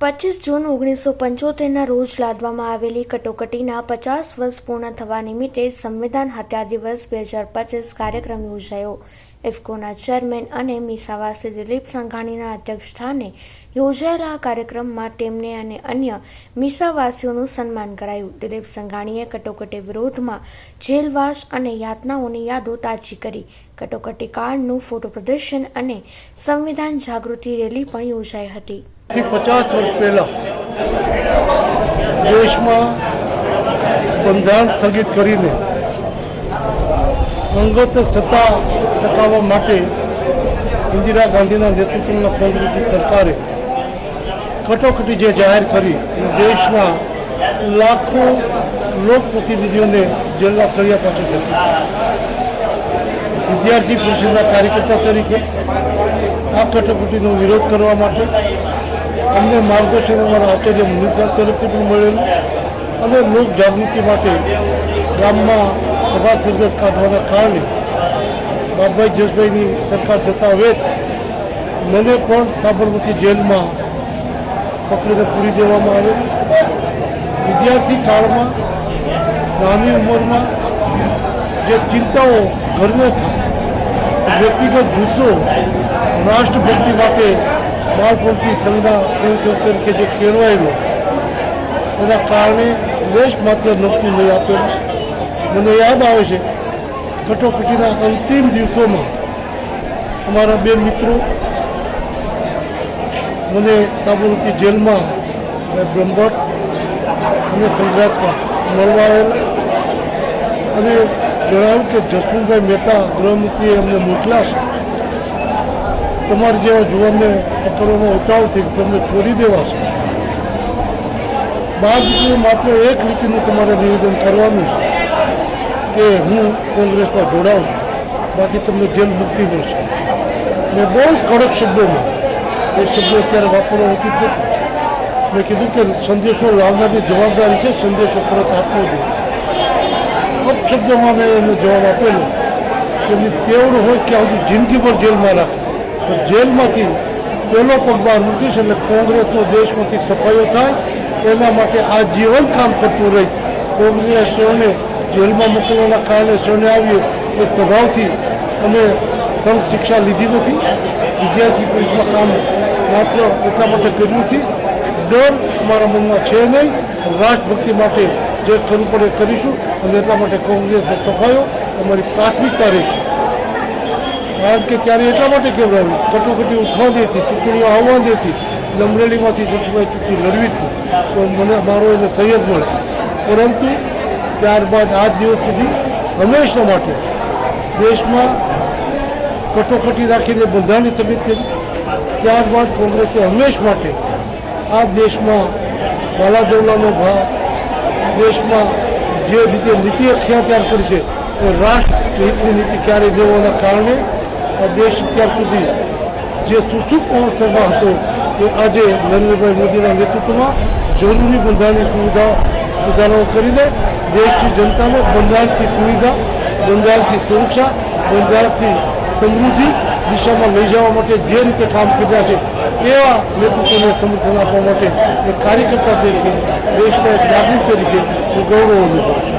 પચીસ જૂન ઓગણીસો પંચોતેરના રોજ લાદવામાં આવેલી કટોકટીના પચાસ વર્ષ પૂર્ણ થવા નિમિત્તે સંવિધાન હત્યા દિવસ બે હજાર પચીસ કાર્યક્રમ યોજાયો. ઇફકોના ચેરમેન અને મીસાવાસી દિલીપ સંઘાણીના અધ્યક્ષસ્થાને યોજાયેલા આ કાર્યક્રમમાં તેમને અને અન્ય મીસાવાસીઓનું સન્માન કરાયું. દિલીપ સંઘાણીએ કટોકટી વિરોધમાં જેલવાસ અને યાતનાઓની યાદો તાજી કરી. કટોકટી કાળનું ફોટો પ્રદર્શન અને સંવિધાન જાગૃતિ રેલી પણ યોજાઈ હતી. પચાસ વર્ષ પહેલાં દેશમાં બંધારણ સ્થગિત કરીને અંગત સત્તા ટકાવવા માટે ઇન્દિરા ગાંધીના નેતૃત્વમાં કોંગ્રેસી સરકારે કટોકટી જે જાહેર કરી દેશના લાખો લોકપ્રતિનિધિઓને જેલના સળિયા પાછળ જતી વિદ્યાર્થી પરિષદના કાર્યકર્તા તરીકે આ કટોકટીનો વિરોધ કરવા માટે અમને માર્ગદર્શન અમારા આચાર્ય મુનિર તરફથી પણ મળેલું. અને લોક જાગૃતિ માટે ગામમાં સભા સરઘસ કાઢવાના કારણે બાબાઈ જસભાઈની સરકાર જતા હવે મને પણ સાબરમતી જેલમાં પકડીને પૂરી દેવામાં આવે. વિદ્યાર્થી કાળમાં, નાની ઉંમરમાં જે ચિંતાઓ ઘરને થાય, વ્યક્તિગત જુસ્સો, રાષ્ટ્રભક્તિ માટે બાળપણથી સંઘના સ્વયંસેવક તરીકે જે કેળવાયેલો એના કારણે દેશ માત્ર નક્કી નહીં આપેલું મને યાદ આવે છે, કટોકટીના અંતિમ દિવસોમાં અમારા બે મિત્રો મને સાબરમતી જેલમાં અને બ્રહ્મભટ્ટ અને સંગ્રાટમાં મળવા આવેલા અને જણાવ્યું કે જસવંતભાઈ મહેતા ગૃહમંત્રીએ અમને મોકલાશે તમારા જેવા જુવાનને અકરોનો ઉતાવળથી તમને છોડી દેવાશે બાદ માત્ર એક લીટીનું તમારે નિવેદન કરવાનું છે કે હું કોંગ્રેસમાં જોડાઉં છું. બાકી તમને જેલ મુક્તિ મળશે. મેં બહુ કડક શબ્દોમાં એ શબ્દો અત્યારે વાપરવા ઉચિત નથી. મેં કીધું કે સંદેશો લાવનારની જવાબદારી છે, સંદેશો પરત આપવો જોઈએ. અપશબ્દોમાં મેં એનો જવાબ આપેલો એમની તેવડ હોય કે સુધી જિંદગીભર જેલમાં રાખે. જેલમાંથી પહેલો પગ બહાર મૂકીશ એટલે કોંગ્રેસનો દેશમાંથી સફાઈઓ થાય, એના માટે આ જીવન કામ કરતું રહીશ. કોંગ્રેસીઓને જેલમાં મોકલવાના કારણે સૌને આવીએ એ સ્વભાવથી અમે સંઘ શિક્ષા લીધી નથી. વિદ્યાર્થી પોલીસમાં કામ માત્ર એટલા માટે કર્યું નથી. ડર અમારા મનમાં છે નહીં. રાષ્ટ્રભક્તિ માટે જે કરવું પડે કરીશું અને એટલા માટે કોંગ્રેસ સફાયો અમારી પ્રાથમિકતા રહેશે. કારણ કે ત્યારે એટલા માટે કહેવાયું. કટોકટી ઉઠવા દેતી ચૂંટણીઓ આવવા દેતી એટલે અમરેલીમાંથી જસુભાઈ ચૂંટણી લડવી હતી. તો મને મારો એને સહયોગ મળે. પરંતુ ત્યારબાદ આજ દિવસ સુધી હંમેશા માટે દેશમાં કટોકટી રાખીને બંધારણની સ્થગિત કરી. ત્યારબાદ કોંગ્રેસે હંમેશ માટે આ દેશમાં બાલાદોલાનો ભાવ દેશમાં જે રીતે નીતિ અખ્યાત્યાર કરી છે, તો રાષ્ટ્રહિતની નીતિ ક્યારેય લેવાના કારણે આ દેશ અત્યાર સુધી જે સુસુપ્ત અવસ્થામાં હતો એ આજે નરેન્દ્રભાઈ મોદીના નેતૃત્વમાં જરૂરી બંધારણની સુવિધા સુધારાઓ કરીને દેશની જનતાને બંધારણથી સુવિધા, બંધારણથી સુરક્ષા, બંધારણથી સમૃદ્ધિ દિશામાં લઈ જવા માટે જે રીતે કામ કર્યા છે, એવા નેતૃત્વને સમર્થન આપવા માટે એક કાર્યકર્તા તરીકે, દેશના એક નાગરિક તરીકે હું ગૌરવ અનુભવું છું.